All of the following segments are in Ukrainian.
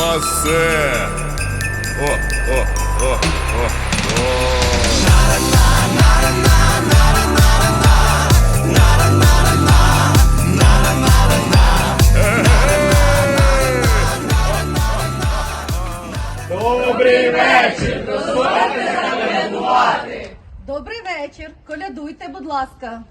масе. О, о, о, о, о. Добрий вечір. Колядуйте, будь ласка.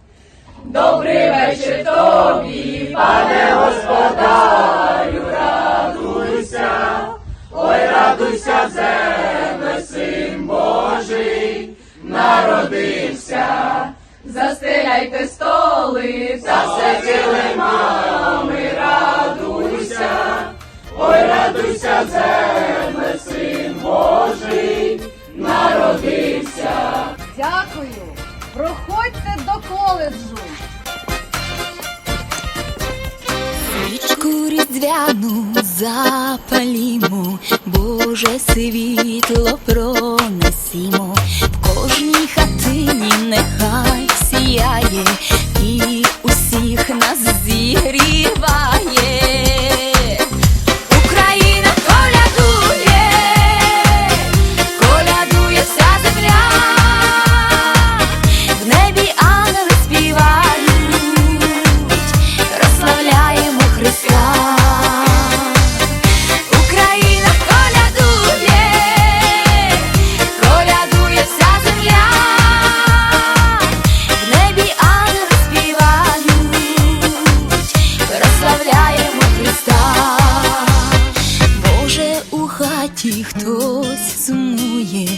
Застеляйте столи, та все килимами, радуйся, ой, радуйся, земле, син Божий, народився. Дякую. Проходьте до коледжу. Свічку різдвяну запалімо, Боже світло пронесімо, в кожній хатині нехай сіяє і усіх нас зігріває. Хаті хтось сумує,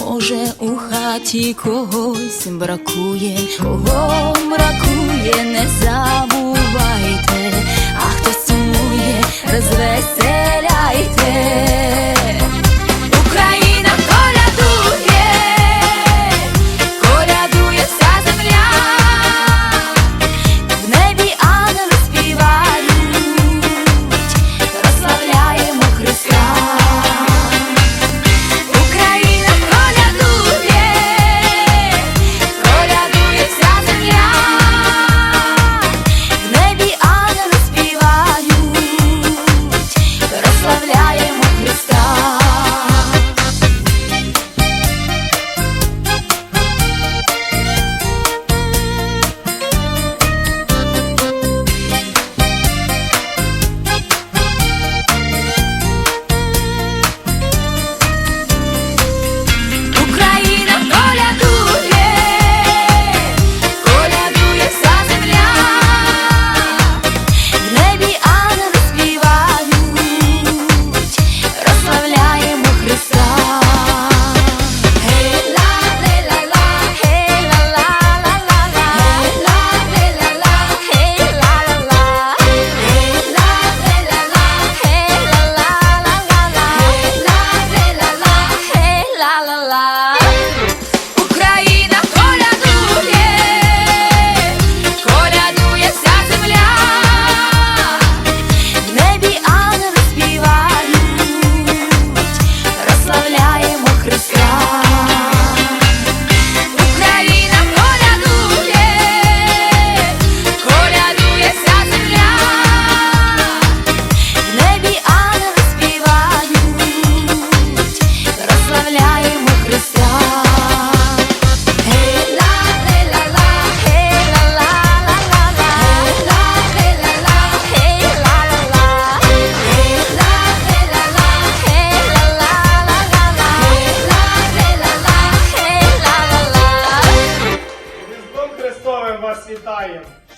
може, у хаті когось бракує, кого бракує, не забувайте,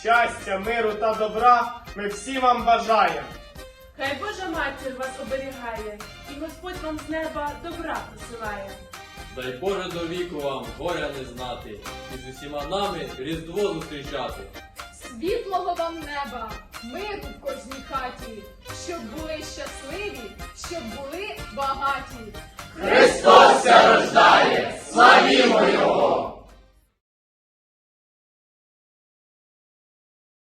Щастя, миру та добра ми всі вам бажаємо! Хай Божа матір вас оберігає, і Господь вам з неба добра посилає. Дай Боже до віку вам горя не знати, і з усіма нами Різдво зустрічати. Світлого вам неба, миру в кожній хаті, щоб були щасливі, щоб були багаті. Христос ся рождає, славімо Його!